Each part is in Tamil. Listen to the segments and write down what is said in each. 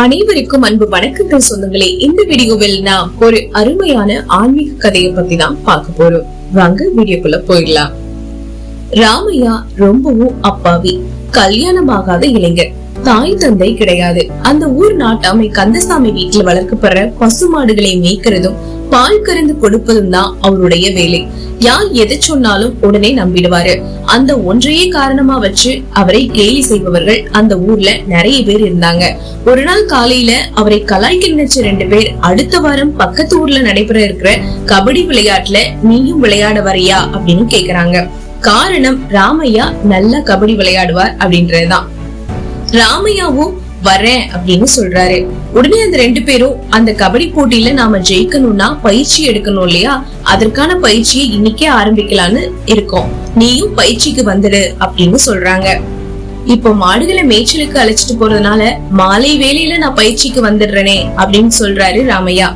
அனைவருக்கும் அன்பு வணக்கங்கள் சொந்தங்களே. இந்த வீடியோவில் நாம் ஒரு அருமையான ஆன்மீக கதையை பத்தி தான் பார்க்க போறோம். வாங்க வீடியோக்குள்ள போயிடலாம். ராமையா ரொம்பவும் அப்பாவி. கல்யாணமாகாத இளைஞர். தாய் தந்தை கிடையாது. அந்த ஊர் நாட்டாமை கந்தசாமி வீட்டுல வளர்க்கப்படுற பசு மாடுகளை மேய்க்கிறதும் பால் கறந்து கொடுப்பதும் தான் அவருடைய வேலை. யார் எதை சொன்னாலும் உடனே நம்பிடுவாரு. அந்த ஒன்றையே காரணமா வச்சு அவரை கேலி செய்பவர்கள் அந்த ஊர்ல நிறைய பேர் இருந்தாங்க. ஒரு நாள் காலையில அவரை கலாய்க்க நினைச்ச ரெண்டு பேர் அடுத்த வாரம் பக்கத்து ஊர்ல நடைபெற இருக்கிற கபடி விளையாட்டுல நீயும் விளையாட வரியா அப்படின்னு கேக்குறாங்க. காரணம் ராமையா நல்லா கபடி விளையாடுவார் அப்படின்றதுதான். ராமையாவும் வரேன் அப்படின்னு சொல்றாரு. உடனே அந்த ரெண்டு பேரும் அந்த கபடி போட்டியில நாம ஜெயிக்கணும்னா பயிற்சி எடுக்கணும் இல்லையா? அதற்கான பயிற்சியை இன்னைக்கே ஆரம்பிக்கலான்னு இருக்கோம். நீயும் பயிற்சிக்கு வந்துடு அப்படின்னு சொல்றாங்க. இப்போ மாடுகளை மேய்ச்சலுக்கு அழைச்சிட்டு போறதுனால மாலை வேலையில நான் பயிற்சிக்கு வந்துடுறேனே அப்படின்னு சொல்றாரு ராமையா.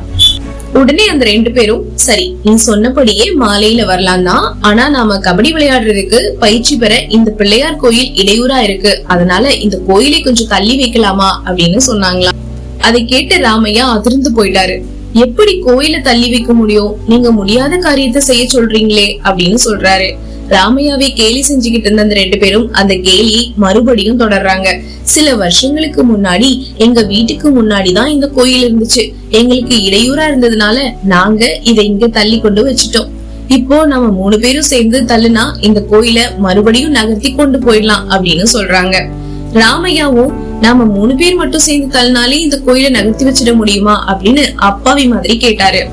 உடனே அந்த ரெண்டு பேரும் சரி நீ சொன்னபடியே மாலையில வரலாம் தான். ஆனா நாம கபடி விளையாடுறதுக்கு பயிற்சி பெற இந்த பிள்ளையார் கோயில் இடையூறா இருக்கு. அதனால இந்த கோயிலை கொஞ்சம் தள்ளி வைக்கலாமா அப்படின்னு சொன்னாங்களாம். அதை கேட்டு ராமையா அதிர்ந்து போயிட்டாரு. எப்படி கோயில தள்ளி வைக்க முடியும்? நீங்க முடியாத காரியத்தை செய்ய சொல்றீங்களே அப்படின்னு சொல்றாரு. ராமையாவை கேலி செஞ்சுக்கிட்டு இருந்த அந்த ரெண்டு பேரும் அந்த கேலியை மறுபடியும் தொடர்றாங்க. சில வருஷங்களுக்கு முன்னாடி எங்க வீட்டுக்கு முன்னாடி தான் இந்த கோயில் இருந்துச்சு. எங்களுக்கு இடையூறா இருந்ததுனால நாங்க இதை இங்க தள்ளி கொண்டு வச்சுட்டோம். இப்போ நம்ம மூணு பேரும் சேர்ந்து தள்ளுனா இந்த கோயில மறுபடியும் நகர்த்தி கொண்டு போயிடலாம் அப்படின்னு சொல்றாங்க. ராமையாவும் நாம மூணு பேர் மட்டும் சேர்ந்து தள்ளினாலே இந்த கோயிலை நகர்த்தி வச்சிட முடியுமா அப்படின்னு அப்பாவி மாதிரி கேட்டாரு.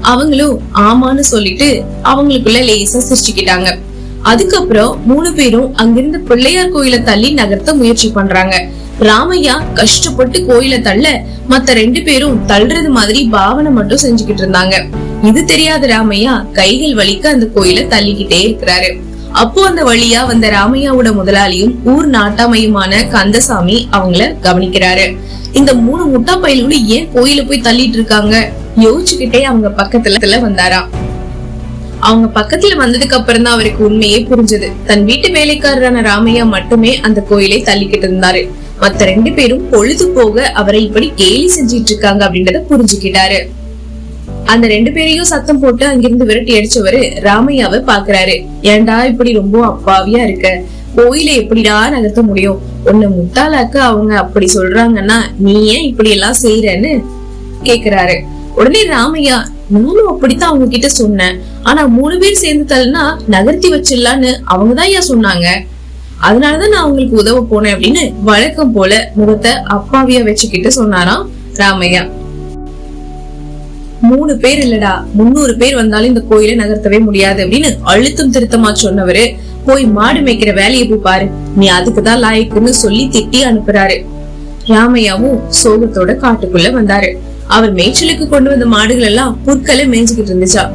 அவங்களும் ஆமான்னு சொல்லிட்டு அவங்களுக்குள்ள லேசா சிரிச்சுக்கிட்டாங்க. அதுக்கப்புறம் மூணு பேரும் அங்கிருந்த பிள்ளையார் கோயில தள்ளி நகர்த்த முயற்சி பண்றாங்க. ராமையா கஷ்டப்பட்டு கோயில தள்ள மத்த ரெண்டு பேரும் தள்ளுறது மாதிரி பாவனை மட்டும் செஞ்சுக்கிட்டு இருந்தாங்க. இது தெரியாத ராமையா கைகள் வலிக்க அந்த கோயில தள்ளிக்கிட்டே இருக்கிறாரு. அப்போ அந்த வழியா வந்த ராமையாவோட முதலாளியும் ஊர் நாட்டாமையுமான கந்தசாமி அவங்கள கவனிக்கிறாரு. இந்த மூணு முட்டா பயல்களும் ஏன் கோயில போய் தள்ளிட்டு இருக்காங்க? யோசிச்சுக்கிட்டே அவங்க பக்கத்துல வந்தாராம் அவங்க பக்கத்துல வந்ததுக்கு அப்புறம் தான் அவருக்கு உண்மையே புரிஞ்சது. தன் வீட்டு வேலைக்காரரான ராமையா மட்டுமே அந்த கோயிலை தள்ளிக்கிட்டு இருந்தாரு. மத்த ரெண்டு பேரும் பொழுது போக அவரை இப்படி கேலி செஞ்சிட்டு இருக்காங்க அப்படின்றத புரிஞ்சுக்கிட்டாரு. அந்த ரெண்டு பேரையும் சத்தம் போட்டு அங்கிருந்து விரட்டி அடிச்சவரு ராமையாவை பாக்குறாரு ஏன்டா இப்படி ரொம்ப அப்பாவியா இருக்க? கோயிலை எப்படிடா நகர்த்த முடியும்? உன்னை முட்டாளாக்க அவங்க அப்படி சொல்றாங்கன்னா நீ ஏன் இப்படி எல்லாம் செய்யறன்னு கேக்குறாரு. உடனே ராமையா நானும் அப்படித்தான் அவங்க கிட்ட சொன்னேன். ஆனா மூணு பேர் சேர்ந்து தள்ளனா நகர்த்தி வச்சிடலான்னு அவங்கதான் ஏன் சொன்னாங்க? அதனாலதான் நான் அவங்களுக்கு உதவ போனேன் அப்படின்னு வழக்கம் போல முகத்தை அப்பாவியா வச்சுக்கிட்டு சொன்னாராம் ராமையா. மூணு பேர் இல்லடா முன்னூறு பேர் வந்தாலும் இந்த கோயிலை நகர்த்தவே முடியாது அப்படின்னு அழுத்தம் திருத்தமா சொன்னவரு. போய் மாடு மேய்க்கிற வேலையை போய் பாரு. நீ அதுக்குதான் லாயக்குன்னு சொல்லி திட்டி அனுப்புறாரு. ராமையாவும் சோகத்தோட காட்டுக்குள்ள வந்தாரு. அவர் மேய்ச்சலுக்கு கொண்டு வந்த மாடுகள் எல்லாம் புற்களை மேய்ஞ்சுக்கிட்டு இருந்துச்சா.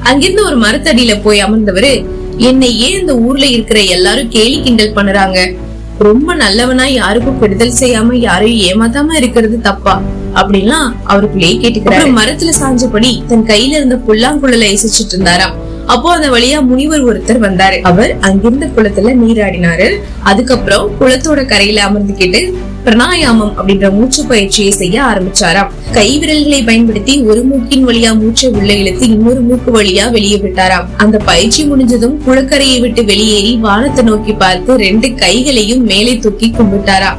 அங்கிருந்து ஒரு மரத்தடியில போய் அமர்ந்தவரு என்னை ஏன் இந்த ஊர்ல இருக்கிற எல்லாரும் கேலி கிண்டல் பண்ணுறாங்க? ரொம்ப நல்லவனா யாருக்கும் கெடுதல் செய்யாம யாரையும் ஏமாத்தாம இருக்கிறது தப்பா? அப்படின்லாம் அவருக்குள்ளேயே கேட்டுக்கிறாரு. மரத்துல சாஞ்சபடி தன் கையில இருந்த புல்லாங்குழல இசைச்சிட்டு இருந்தாராம். அப்போ அந்த வழியா முனிவர் ஒருத்தர் வந்தாரு. அவர் அங்கிருந்த குளத்துல நீராடினாரு. அதுக்கப்புறம் குளத்தோட கரையில அமர்ந்துகிட்டு பிரணாயாமம் அப்படின்ற மூச்சு பயிற்சியை செய்ய ஆரம்பிச்சாராம். கை விரல்களை பயன்படுத்தி ஒரு மூக்கின் வழியா மூச்சை உள்ள இழுத்து இன்னொரு மூக்கு வழியா வெளியே விட்டாராம். அந்த பயிற்சி முடிஞ்சதும் குளக்கரையை விட்டு வெளியேறி வானத்தை நோக்கி பார்த்து ரெண்டு கைகளையும் மேலே தூக்கி கும்பிட்டாராம்.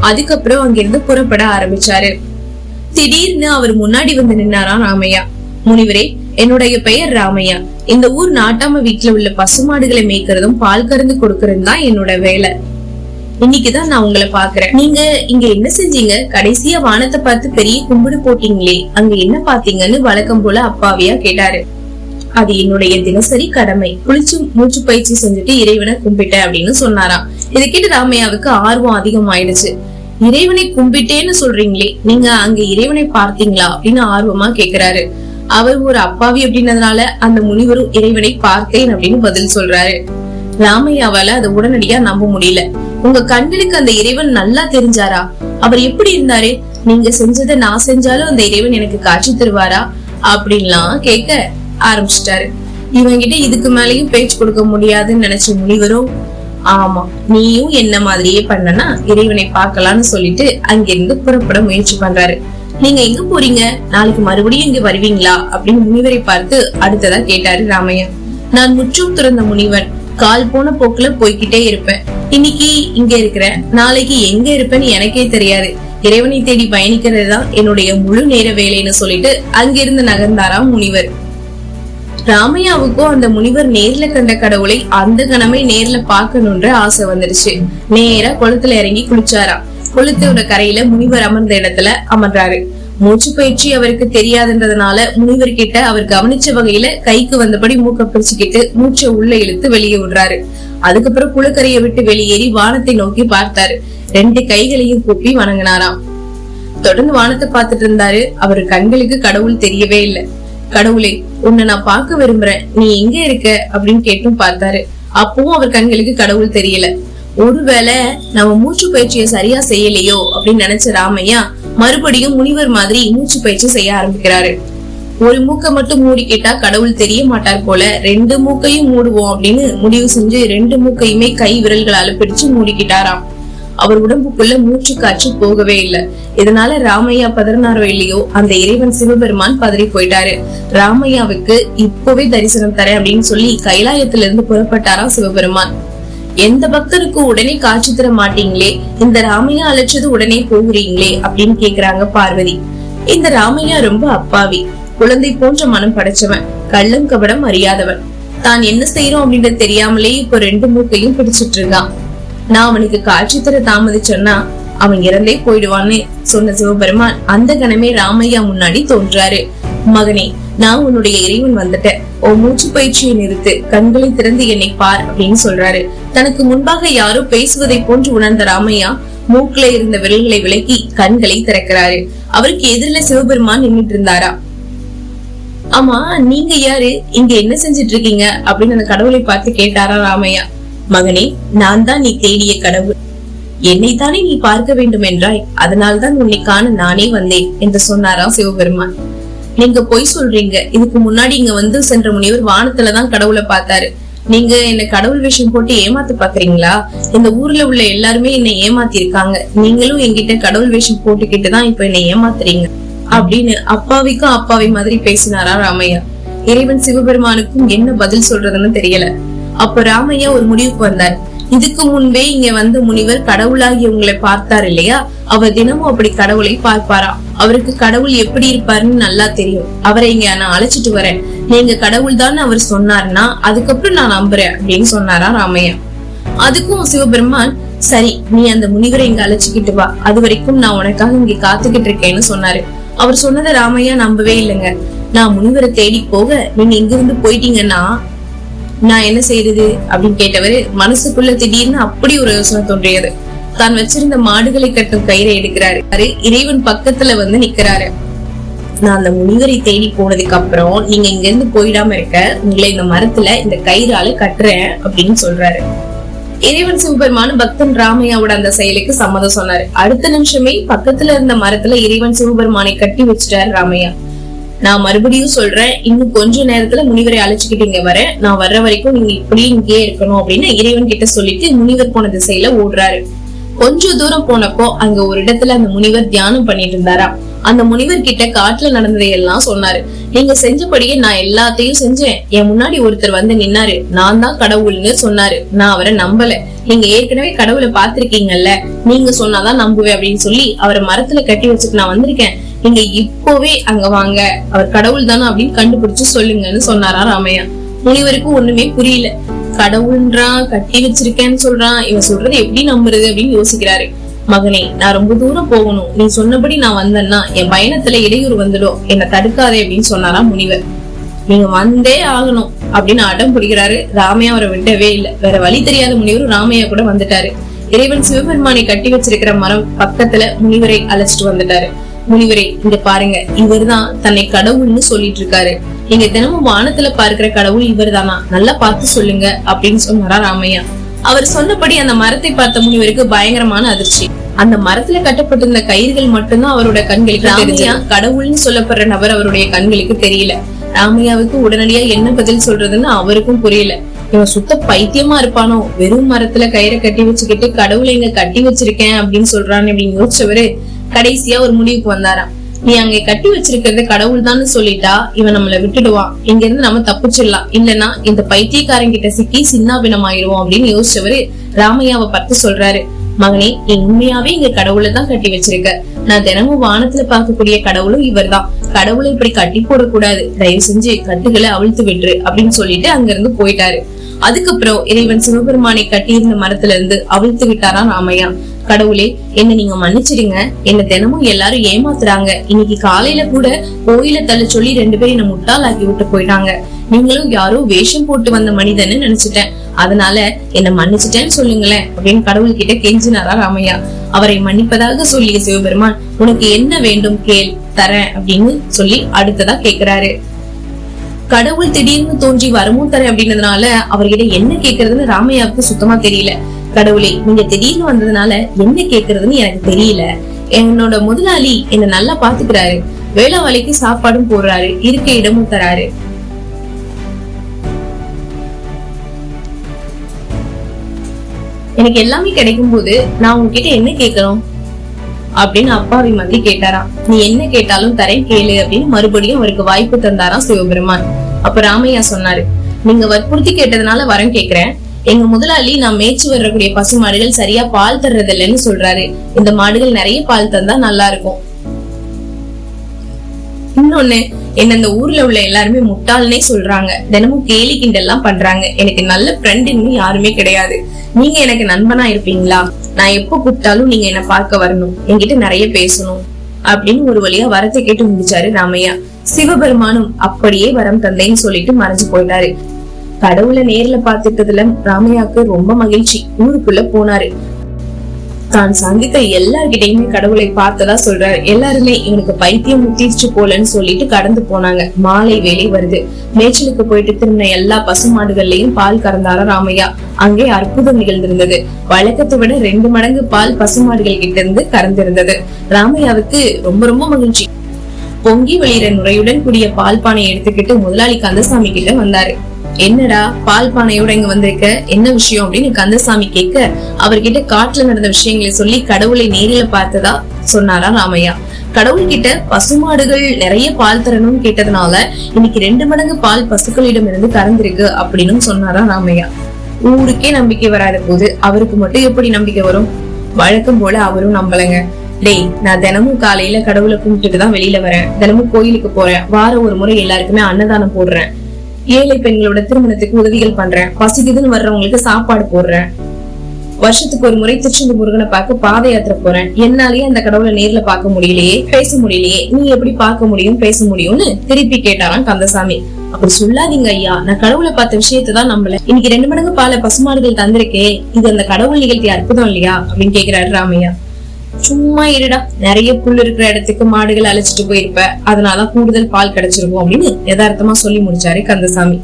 அதுக்கப்புறம் அங்கிருந்து புறப்பட ஆரம்பிச்சாரு. திடீர்னு அவர் முன்னாடி வந்து நின்னாராம் ராமையா. முனிவரே என்னுடைய பெயர் ராமையா. இந்த ஊர் நாட்டாம வீட்டுல உள்ள பசுமாடுகளை மேய்க்கிறதும் பால் கறந்து கொடுக்கறதும் தான் என்னோட வேலை. இன்னைக்குதான் நான் உங்களை பாக்குறேன் நீங்க இங்க என்ன செஞ்சீங்க? கடைசியா வானத்தை பார்த்து பெரிய கும்பிடு போட்டீங்களே அங்க என்ன பாத்தீங்கன்னு வழக்கம் போல அப்பாவியா கேட்டாரு. அது என்னுடைய தினசரி கடமை. குளிச்சு மூச்சு பயிற்சி செஞ்சுட்டு இறைவனை கும்பிட்டேன் அப்படின்னு சொன்னாராம். இதை கேட்டு ராமையாவுக்கு ஆர்வம் அதிகமாயிடுச்சு. இறைவனை கும்பிட்டேன்னு சொல்றீங்களே நீங்க அங்க இறைவனை பார்த்தீங்களா அப்படின்னு ஆர்வமா கேக்குறாரு. அவர் ஒரு அப்பாவி அப்படின்னதுனால அந்த முனிவரும் இறைவனை பார்த்தேன் அப்படின்னு பதில் சொல்றாரு. ராமையாவால அதை உடனடியா நம்ப முடியல. உங்க கண்களுக்கு அந்த இறைவன் நல்லா தெரிஞ்சாரா? அவர் எப்படி இருந்தாரு? நீங்க செஞ்சதை நான் செஞ்சாலும் அந்த இறைவன் எனக்கு காட்சி தருவாரா? அப்படின்லாம் கேட்க ஆரம்பிச்சிட்டாரு. இவங்கிட்ட இதுக்கு மேலயும் பேச்சு கொடுக்க முடியாதுன்னு நினைச்ச முனிவரும் ஆமா நீயும் என்ன மாதிரியே பண்ணனா இறைவனை பார்க்கலாம்னு சொல்லிட்டு அங்கிருந்து புறப்பட முயற்சி பண்றாரு. நீங்க எங்க போறீங்க? நாளைக்கு மறுபடியும் இங்க வருவீங்களா? அப்படின்னு முனிவரை பார்த்து அடுத்ததா கேட்டாரு ராமையா. நான் முற்றும் துறந்த முனிவன் கால் போன போக்குல போய்கிட்டே இருப்பேன். இன்னைக்கு இங்க இருக்கிற நாளைக்கு எங்க இருப்பேன்னு எனக்கே தெரியாது. இறைவனை தேடி பயணிக்கிறது தான் என்னுடைய முழு நேர வேலைன்னு சொல்லிட்டு அங்கிருந்து நகர்ந்தாராம் முனிவர். ராமையாவுக்கும் அந்த முனிவர் நேர்ல கண்ட கடவுளை அந்த கணமே நேர்ல பாக்கணும்ன்ற ஆசை வந்துருச்சு. நேரா குளத்துல இறங்கி குளிச்சாராம். கொளுத்தூர கரையில முனிவர் அமர்ந்த இடத்துல அமர்றாரு. மூச்சு பயிற்சி அவருக்கு தெரியாதுன்றதுனால முனிவர் கிட்ட அவர் கவனிச்ச வகையில கைக்கு வந்தபடி மூக்க பிடிச்சுக்கிட்டு மூச்சை உள்ள இழுத்து வெளியே விடுறாரு. அதுக்கப்புறம் குளக்கரையை விட்டு வெளியேறி வானத்தை நோக்கி பார்த்தாரு. ரெண்டு கைகளையும் கூப்பி வணங்கினாராம். தொடர்ந்து வானத்தை பார்த்துட்டு இருந்தாரு. அவர் கண்களுக்கு கடவுள் தெரியவே இல்லை. கடவுளே உன்னை நான் பார்க்க விரும்புறேன். நீ எங்க இருக்க? அப்படின்னு கேட்டும் பார்த்தாரு. அப்பவும் அவர் கண்களுக்கு கடவுள் தெரியல. ஒருவேளை நம்ம மூச்சு பயிற்சியை சரியா செய்யலையோ அப்படின்னு நினைச்ச ராமையா மறுபடியும் முனிவர் மாதிரி மூச்சு பயிற்சி செய்ய ஆரம்பிக்கிறாரு. ஒரு மூக்க மட்டும் மூடிக்கிட்டா கடவுள் தெரிய மாட்டார் போல ரெண்டு மூக்கையும் மூடுவோம் அப்படின்னு முடிவு செஞ்சு ரெண்டு மூக்கையுமே கை விரல்களால பிடிச்சு மூடிக்கிட்டாராம். அவர் உடம்புக்குள்ள மூச்சு காற்று போகவே இல்லை. இதனால ராமையா பதறினாரோ இல்லையோ அந்த இறைவன் சிவபெருமான் பதறி போயிட்டாரு. ராமையாவுக்கு இப்பவே தரிசனம் தரேன் அப்படின்னு சொல்லி கைலாயத்துல இருந்து புறப்பட்டாராம் சிவபெருமான். எந்த பக்தனுக்கும் உடனே காட்சி தர மாட்டீங்களே? இந்த ராமையா அழைச்சது உடனே போகிறீங்களே? அப்படின்னு கேக்குறாங்க பார்வதி. இந்த ராமையா ரொம்ப அப்பாவி. குழந்தை போன்ற மனம் படைச்சவன். கள்ளம் கபடம் அறியாதவன். தான் என்ன செய்யறோம் அப்படின்னு தெரியாமலே இப்ப ரெண்டு மூக்கையும் பிடிச்சிட்டு இருக்கான். நான் அவனுக்கு காட்சி தர தாமதிச்சேன்னா அவன் இறந்தே போயிடுவான்னு சொன்ன சிவபெருமான் அந்த கணமே ராமையா முன்னாடி தோன்றாரு. மகனே நான் உன்னுடைய இறைவன் வந்துட்டேன். ஓ மூச்சு பயிற்சியை நிறுத்து கண்களை திறந்து என்னை பார் அப்படின்னு சொல்றாரு. தனக்கு முன்பாக யாரோ பேசுவதை போன்று உணர்ந்த ராமையா மூக்குல இருந்த விரல்களை விலக்கி கண்களை திறக்கிறாரு. அவருக்கு எதிரில சிவபெருமான் நின்றுட்டு இருந்தாரா? ஆமா நீங்க யாரு? இங்க என்ன செஞ்சிட்டு இருக்கீங்க? அப்படின்னு அந்த கடவுளை பார்த்து கேட்டாரா ராமையா. மகனே நான் தான் நீ தேடிய கடவுள். என்னை தானே நீ பார்க்க வேண்டும் என்றாய். அதனால்தான் உன்னை காண நானே வந்தேன் என்று சொன்னாராம் சிவபெருமான். நீங்க பொய் சொல்றீங்க. இதுக்கு முன்னாடி இங்க வந்து சென்ற முனிவர் வானத்துலதான் கடவுளை பார்த்தாரு. நீங்க என்ன கடவுள் விஷயம் போட்டு ஏமாத்து பாக்குறீங்களா இந்த ஊர்ல உள்ள எல்லாருமே என்ன ஏமாத்தி இருக்காங்க நீங்களும் என்கிட்ட கடவுள் வேஷம் போட்டுக்கிட்டு தான் இப்ப என்ன ஏமாத்துறீங்க. அப்படின்னு அப்பாவிக்கும் அப்பாவி மாதிரி பேசினாரா ராமையா? இறைவன் சிவபெருமானுக்கும் என்ன பதில் சொல்றதுன்னு தெரியல. அப்ப ராமையா ஒரு முடிவுக்கு வந்தார். இதுக்கு முன்பே இங்க வந்த முனிவர் கடவுளாகி உங்களை பார்த்தார் இல்லையா? அவர் தினமும் அப்படி கடவுளை பார்ப்பாரா? அவருக்கு கடவுள் எப்படி இருப்பாருன்னு நல்லா தெரியும். அவரை இங்க நான் அழைச்சிட்டு வரேன். நீங்க கடவுள் தான் அவர் சொன்னாருன்னா அதுக்கப்புறம் நான் நம்புறேன் அப்படின்னு சொன்னாரா ராமையா? அதுக்கும் சிவபெருமான் சரி நீ அந்த முனிவரை இங்க அழைச்சுக்கிட்டு வா. அது வரைக்கும் நான் உனக்காக இங்க காத்துக்கிட்டு இருக்கேன்னு சொன்னாரு. அவர் சொன்னதை ராமையா நம்பவே இல்லைங்க. நான் முனிவரை தேடி போக நீங்க இங்கிருந்து போயிட்டீங்கன்னா நான் என்ன செய்யறது அப்படின்னு கேட்டவரு மனசுக்குள்ள திடீர்னு அப்படி ஒரு யோசனை தோன்றியது. தான் வச்சிருந்த மாடுகளை கட்டும் கயிறை எடுக்கிறாரு. இறைவன் பக்கத்துல வந்து நிக்கிறாரு. நான் அந்த முனிவரை தேடி போனதுக்கு அப்புறம் நீங்க இங்க இருந்து போயிடாம இருக்க உங்களை இந்த மரத்துல இந்த கயிறால கட்டுறேன் அப்படின்னு சொல்றாரு. இறைவன் சிவபெருமானு பக்தன் ராமையாவோட அந்த செயலுக்கு சம்மதம் சொன்னாரு. அடுத்த நிமிஷமே பக்கத்துல இருந்த மரத்துல இறைவன் சிவபெருமானை கட்டி வச்சுட்டாரு ராமையா. நான் மறுபடியும் சொல்றேன் இன்னும் கொஞ்ச நேரத்துல முனிவரை அழைச்சுக்கிட்டு இங்க வரேன். நான் வர்ற வரைக்கும் நீங்க இப்படி இங்கேயே இருக்கணும் அப்படின்னு இறைவன் கிட்ட சொல்லிட்டு முனிவர் போன திசையில ஓடுறாரு. கொஞ்ச தூரம் போனப்போ அங்க ஒரு இடத்துல அந்த முனிவர் தியானம் பண்ணிட்டு இருந்தாரா? அந்த முனிவர் கிட்ட காட்டுல நடந்ததை எல்லாம் சொன்னாரு. நீங்க செஞ்சபடியே நான் எல்லாத்தையும் செஞ்சேன். என் முன்னாடி ஒருத்தர் வந்து நின்னாரு. நான் தான் கடவுள்னு சொன்னாரு. நான் அவரை நம்பல. நீங்க ஏற்கனவே கடவுளை பாத்திருக்கீங்கல்ல நீங்க சொன்னாதான் நம்புவேன் அப்படின்னு சொல்லி அவரை மரத்துல கட்டி வச்சுட்டு நான் வந்திருக்கேன். நீங்க இப்போவே அங்க வாங்க. அவர் கடவுள் தானே அப்படின்னு கண்டுபிடிச்சு சொல்லுங்கன்னு சொன்னாரா ராமையா? முனிவருக்கும் ஒண்ணுமே புரியல. கடவுள்ன்றான் கட்டி வச்சிருக்கேன்னு சொல்றான். இவன் சொல்றது எப்படி நம்புறது அப்படின்னு யோசிக்கிறாரு. மகனே நான் ரொம்ப தூரம் போகணும். நீ சொன்னபடி நான் வந்தேன்னா என் பயணத்துல இடையூறு வந்துடும். என்னை தடுக்காதே அப்படின்னு சொன்னாரா முனிவர். நீங்க வந்தே ஆகணும் அப்படின்னு அடம் பிடிக்கிறாரு. ராமையா அவரை விடவே இல்ல. வேற வழி தெரியாத முனிவர் ராமையா கூட வந்துட்டாரு. இறைவன் சிவபெருமானை கட்டி வச்சிருக்கிற மரம் பக்கத்துல முனிவரை அழைச்சிட்டு வந்துட்டாரு. முனிவரே இங்க பாருங்க. இவர்தான் தன்னை கடவுள்னு சொல்லிட்டு இருக்காரு நீங்க தினமும் வானத்துல பார்க்கிற கடவுள் இவர்தானா? நல்லா பார்த்து சொல்லுங்க அப்படின்னு சொன்னாரா ராமையா. அவர் சொன்னபடி அந்த மரத்தை பார்த்த முனிவருக்கு பயங்கரமான அதிர்ச்சி. அந்த மரத்துல கட்டப்பட்டிருந்த கயிறுகள் மட்டும்தான் அவரோட கண்களுக்கு ராமையா கடவுள்னு சொல்லப்படுற நபர் அவருடைய கண்களுக்கு தெரியல. ராமையாவுக்கு உடனடியா என்ன பதில் சொல்றதுன்னு அவருக்கும் புரியல. இவன் சுத்த பைத்தியமா இருப்பானோ? வெறும் மரத்துல கயிறை கட்டி வச்சுக்கிட்டு கடவுளை இங்க கட்டி வச்சிருக்கேன் அப்படின்னு சொல்றான்னு அப்படின்னு யோசிச்சவரு கடைசியா ஒரு முடிவுக்கு வந்தாராம். நீ அங்க கட்டி வச்சிருக்கிறது கடவுள் தான் சொல்லிட்டா இவன் நம்மள விட்டுடுவான். இங்க இருந்து நம்ம தப்பிச்சிடலாம். இல்லனா இந்த பைத்தியக்காரன் கிட்ட சிக்கி சின்னாபினம் ஆயிடுவோம் அப்படின்னு யோசிச்சவரு ராமையாவை பார்த்து சொல்றாரு. மகனே நீ உண்மையாவே இங்க கடவுளை தான் கட்டி வச்சிருக்க. நான் தினமும் வானத்துல பார்க்கக்கூடிய கடவுளும் இவர்தான். கடவுளை இப்படி கட்டி போடக்கூடாது. தயவு செஞ்சு கட்டுகளை அவிழ்த்து விட்டுரு அப்படின்னு சொல்லிட்டு அங்க இருந்து போயிட்டாரு. அதுக்கப்புறம் இறைவன் சிவபெருமானை கட்டியிருந்த மரத்துல இருந்து அவிழ்த்து விட்டாராம் ராமையா. கடவுளே என்ன நீங்க மன்னிச்சிடுங்க. என்ன தினமும் எல்லாரும் ஏமாத்துறாங்க. இன்னைக்கு காலையில கூட கோயில தள்ள சொல்லி ரெண்டு பேரும் என்ன முட்டாளாக்கி விட்டு போயிட்டாங்க. நீங்களும் யாரோ வேஷம் போட்டு வந்த மனிதன்னு நினைச்சிட்டேன். அதனால என்ன மன்னிச்சிட்டேன்னு சொல்லுங்களேன் அப்படின்னு கடவுள் கிட்ட கெஞ்சினாரா ராமையா. அவரை மன்னிப்பதாக சொல்லிய சிவபெருமான் உனக்கு என்ன வேண்டும் கேள் தரேன் அப்படின்னு சொல்லி அடுத்ததா கேக்குறாரு. கடவுள் திடீர்னு தோன்றி வரமும் தரேன் அப்படின்றதுனால அவர்கிட்ட என்ன கேக்குறதுன்னு ராமையாவுக்கு சுத்தமா தெரியல. கடவுளே நீங்க திடீர்னு வந்ததுனால என்ன கேக்குறதுன்னு எனக்கு தெரியல. என்னோட முதலாளி என்ன நல்லா பாத்துக்கிறாரு. வேலை வேலைக்கு சாப்பாடும் போடுறாரு இருக்க இடமும் தராரு. எனக்கு எல்லாமே கிடைக்கும் போது நான் உங்ககிட்ட என்ன கேட்கணும் அப்படின்னு அப்பாவி மாதிரி கேட்டாராம். நீ என்ன கேட்டாலும் தரேன் கேளு அப்படின்னு மறுபடியும் அவருக்கு வாய்ப்பு தந்தாராம் சிவபெருமான். அப்ப ராமையா சொன்னாரு நீங்க வற்புறுத்தி கேட்டதுனால வரம் கேக்குறேன். எங்க முதலாளி நான் மேய்ச்சி வரக்கூடிய பசு மாடுகள் சரியா பால் தர்றது இல்லைன்னு சொல்றாரு. இந்த மாடுகள் நிறைய பால் தந்தா நல்லா இருக்கும். இன்னொன்னு என்ன இந்த ஊர்ல உள்ள எல்லாருமே முட்டாள்னே சொல்றாங்க. தினமும் கேலி கிண்டல்லாம் பண்றாங்க. எனக்கு நல்ல ஃப்ரெண்டுன்னு யாருமே கிடையாது. நீங்க எனக்கு நண்பனா இருப்பீங்களா? நான் எப்ப கூப்பிட்டாலும் நீங்க என்ன பார்க்க வரணும். என்கிட்ட நிறைய பேசணும். அப்படின்னு ஒரு வழியா வரத்தை கேட்டு முடிச்சாரு ராமையா. சிவபெருமானும் அப்படியே வரம் தந்தேன்னு சொல்லிட்டு மறைஞ்சு போயிட்டாரு. கடவுளை நேர்ல பாத்துட்டதுல ராமையாக்கு ரொம்ப மகிழ்ச்சி. ஊருக்குள்ள போனாரு. தான் சந்தித்த எல்லார்கிட்டயுமே கடவுளை பார்த்ததா சொல்றாரு. எல்லாருமே இவனுக்கு பைத்தியம் முத்திருச்சு போலன்னு சொல்லிட்டு கடந்து போனாங்க. மாலை வேலை வருது. மேய்ச்சலுக்கு போயிட்டு திரும்பின எல்லா பசுமாடுகள்லயும் பால் கறந்தாரா ராமையா. அங்கே அற்புதம் நிகழ்ந்திருந்தது. வழக்கத்தை விட ரெண்டு மடங்கு பால் பசுமாடுகள் கிட்ட இருந்து கறந்திருந்தது. ராமையாவுக்கு ரொம்ப ரொம்ப மகிழ்ச்சி. பொங்கி வெளியிற நுரையுடன் கூடிய பால் பானையை எடுத்துக்கிட்டு முதலாளி கந்தசாமி கிட்ட வந்தாரு. என்னடா பால் பானையோட இங்க வந்திருக்க? என்ன விஷயம் அப்படின்னு கந்தசாமி கேட்க அவர்கிட்ட காட்டுல நடந்த விஷயங்களை சொல்லி கடவுளை நேரில பார்த்ததா சொன்னாரா ராமையா. கடவுள் கிட்ட பசுமாடுகள் நிறைய பால் தரணும்னு கேட்டதுனால இன்னைக்கு ரெண்டு மடங்கு பால் பசுக்களிடம் இருந்து கறந்திருக்கு அப்படின்னு சொன்னாரா ராமையா. ஊருக்கே நம்பிக்கை வராத போது அவருக்கு மட்டும் எப்படி நம்பிக்கை வரும்? வழக்கம் போல அவரும் நம்பலங்க. டேய் நான் தினமும் காலையில கடவுளை கும்பிட்டுட்டு தான் வெளியில வரேன். தினமும் கோயிலுக்கு போறேன். வாரம் ஒரு முறை எல்லாருக்குமே அன்னதானம் போடுறேன். ஏழை பெண்களோட திருமணத்துக்கு உதவிகள் பண்றேன். பசிக்குதுன்னு வர்றவங்களுக்கு சாப்பாடு போடுறேன். வருஷத்துக்கு ஒரு முறை திருச்செந்தூர் முருகனை பார்க்க பாத யாத்திரை போறேன். என்னாலயே அந்த கடவுளை நேர்ல பார்க்க முடியலையே பேச முடியலையே. நீ எப்படி பார்க்க முடியும் பேச முடியும்னு திருப்பி கேட்டாராம் கந்தசாமி. அப்படி சொல்லாதீங்க ஐயா. நான் கடவுளை பார்த்த விஷயத்தை தான் நம்பல. இன்னைக்கு ரெண்டு மடங்கு பால பசுமாடுகள் தந்திருக்கே. இது அந்த கடவுள் நிகழ்த்திய அற்புதம் இல்லையா? அப்படின்னு கேக்குறாரு ராமையா. சும்மா இருடா. நிறைய புல் இருக்கிற இடத்துக்கு மாடுகள் அழைச்சிட்டு போயிருப்ப. அதனால கூடுதல் பால் கிடைச்சிருக்கும் அப்படின்னு யதார்த்தமா சொல்லி முடிச்சாரு கந்தசாமி.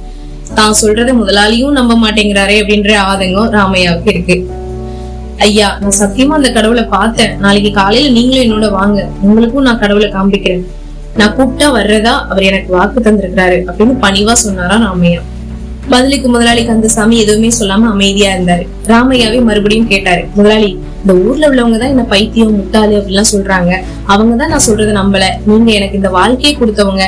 தான் சொல்றத முதலாளியும் நம்ப மாட்டேங்கிறாரே அப்படின்ற ஆதங்கம் ராமையாவுக்கு இருக்கு. ஐயா நான் சத்தியமா அந்த கடவுளை பார்த்தேன். நாளைக்கு காலையில நீங்களும் என்னோட வாங்க. உங்களுக்கும் நான் கடவுளை காண்பிக்கிறேன். நான் கூப்பிட்டா வர்றதா அவர் எனக்கு வாக்கு தந்திருக்கிறாரு அப்படின்னு பணிவா சொன்னாரா ராமையா. பதிலுக்கு முதலாளி கந்தசாமி எதுவுமே சொல்லாம அமைதியா இருந்தாரு. ராமையாவே மறுபடியும் கேட்டாரு முதலாளி இந்த ஊர்ல உள்ளவங்க தான் என்ன பைத்தியம் முட்டாளு அப்படிலாம் சொல்றாங்க. அவங்கதான் நான் சொல்றது நம்பல. நீங்க எனக்கு இந்த வாழ்க்கையை கொடுத்தவங்க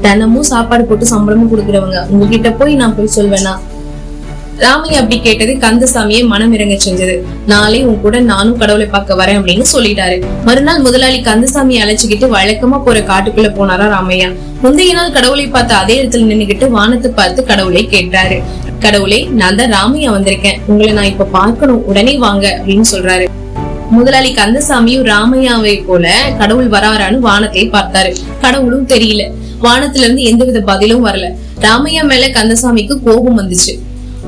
தினமும் சாப்பாடு போட்டு சம்பளமும் கொடுக்குறவங்க உங்ககிட்ட போய் நான் போய் சொல்வேனா? ராமையா அப்படி கேட்டது கந்தசாமியை மனம் இறங்க செஞ்சது. நாளை உன் கூட நானும் கடவுளை பார்க்க வரேன் அப்படின்னு சொல்லிட்டாரு. மறுநாள் முதலாளி கந்தசாமியை அழைச்சுக்கிட்டு வழக்கமா போற காட்டுக்குள்ள போனாரா ராமையா? முந்தைய நாள் கடவுளை பார்த்த அதே இடத்துல நின்னுகிட்டு வானத்தை பார்த்து கடவுளை கேட்டாரு. கடவுளே நான் தான் ராமையா வந்திருக்கேன். உங்களை நான் இப்ப பார்க்கணும். உடனே வாங்க அப்படின்னு சொல்றாரு. முதலாளி கந்தசாமியும் ராமையாவை போல கடவுள் வராரான்னு வானத்தை பார்த்தாரு. கடவுளும் தெரியல. வானத்துல இருந்து எந்தவித பதிலும் வரல. ராமையா மேல கந்தசாமிக்கு கோபம் வந்துச்சு.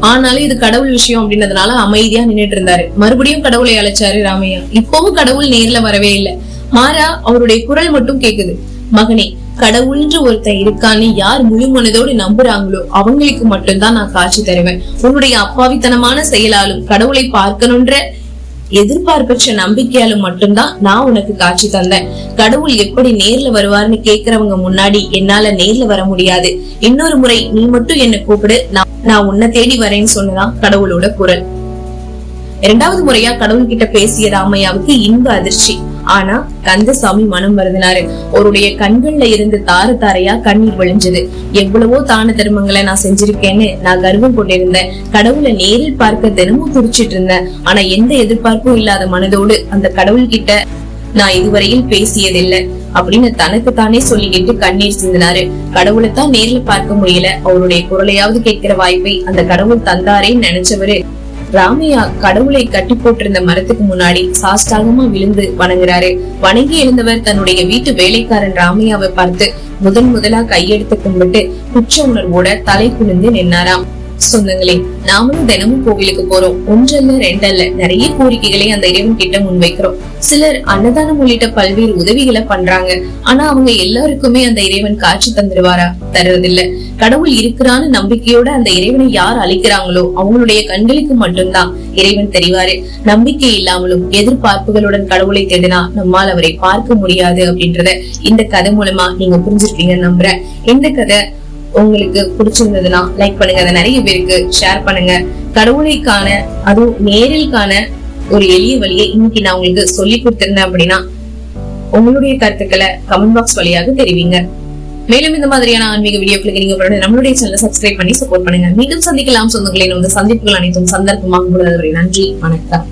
ஆனாலும் இது கடவுள் விஷயம் அப்படின்றதுனால அமைதியா நின்னுட்டு இருந்தாரு. மறுபடியும் கடவுளை அழைச்சாரு ராமையா. இப்பவும் கடவுள் நேர்ல வரவே இல்லை. மாறா அவருடைய குரல் மட்டும் கேக்குது. மகனே கடவுள்ன்ற ஒருத்தன் இருக்கான்னு யார் முழு மனதோடு நம்புறாங்களோ அவங்களுக்கு மட்டும்தான் நான் காட்சி தருவேன். உன்னுடைய அப்பாவித்தனமான செயலாலும் கடவுளை பார்க்கணுன்ற எதிர்பார்ப்பற்ற நம்பிக்கையாலும் மட்டும்தான் நான் உனக்கு காட்சி தந்தேன். கடவுள் எப்படி நேர்ல வருவார்னு கேக்குறவங்க முன்னாடி என்னால நேர்ல வர முடியாது. இன்னொரு முறை நீ மட்டும் என்ன கூப்பிடு நான் நான் உன்னை தேடி வரேன்னு சொன்னதான் கடவுளோட குரல். இரண்டாவது முறையா கடவுள் கிட்ட பேசிய ராமையாவுக்கு இன்ப அதிர்ச்சி. ஆனா கந்தசாமி மனம் வருதினாரு. அவருடைய கண்கள்ல இருந்து தார தாரையா கண்ணீர் விழிஞ்சது எவ்வளவோ தான தர்மங்களை நான் செஞ்சிருக்கேன்னு நான் கர்வம் கொண்டிருந்தேன். கடவுளை நேரில் பார்க்க தினமும் துடிச்சிட்டு இருந்தேன். ஆனா எந்த எதிர்பார்ப்பும் இல்லாத மனதோடு அந்த கடவுள் கிட்ட நான் இதுவரையில் பேசியதில்லை அப்படின்னு தனக்கு தானே சொல்லிக்கிட்டு கண்ணீர் சிந்தினாரு. கடவுளை தான் நேர்ல பார்க்க முடியல. அவருடைய குரலையாவது கேட்கிற வாய்ப்பை அந்த கடவுள் தந்தாரே நினைச்சவரு ராமையா கடவுளை கட்டி போட்டிருந்த மரத்துக்கு முன்னாடி சாஷ்டாகமா விழுந்து வணங்குறாரு. வணங்கி எழுந்தவர் தன்னுடைய வீட்டு வேலைக்காரன் ராமையாவை பார்த்து முதன் முதலா கையெடுத்து கும்பிட்டு குற்ற உணர்வோட தலை குனிந்து நின்னாராம். சொந்தங்களே நாமளும் தினமும் கோவிலுக்கு போறோம். ஒன்றல்ல ரெண்டல்ல நிறைய கோரிக்கைகளை அந்த இறைவன் கிட்ட முன்வைக்கிறோம். சிலர் அன்னதானம் உள்ளிட்ட பல்வேறு உதவிகளை பண்றாங்க. ஆனா அவங்க எல்லாருக்குமே அந்த இறைவன் காட்சி தந்துடுவாரா தர்றதில்ல. கடவுள் இருக்கிறான்னு நம்பிக்கையோட அந்த இறைவனை யார் அழிக்கிறாங்களோ அவங்களுடைய கண்களுக்கு மட்டும்தான் இறைவன் தெரிவாரு. நம்பிக்கை இல்லாமலும் எதிர்பார்ப்புகளுடன் கடவுளை தேடினா நம்மால் அவரை பார்க்க முடியாது அப்படின்றத இந்த கதை மூலமா நீங்க புரிஞ்சிருப்பீங்கன்னு நம்புறேன். இந்த கதை உங்களுக்கு பிடிச்சிருந்ததுன்னா லைக் பண்ணுங்க. அதை நிறைய பேருக்கு ஷேர் பண்ணுங்க. கடவுளைக்கான அதுவும் நேரில் காண ஒரு எளிய வழியை இன்னைக்கு நான் உங்களுக்கு சொல்லி கொடுத்திருந்தேன் அப்படின்னா உங்களுடைய கருத்துக்களை கமெண்ட் பாக்ஸ் வழியாக தெரிவிங்க. மேலும் இந்த மாதிரியான ஆன்மீக வீடியோக்களுக்கு நீங்க உடனே நம்மளுடைய சேனலை சப்ஸ்கிரைப் பண்ணி சப்போர்ட் பண்ணுங்க. மீண்டும் சந்திக்கலாம். சொந்தங்களின் வந்து சந்திப்புகள் அனைத்தும் சந்தர்ப்பமாக நன்றி. வணக்கம்.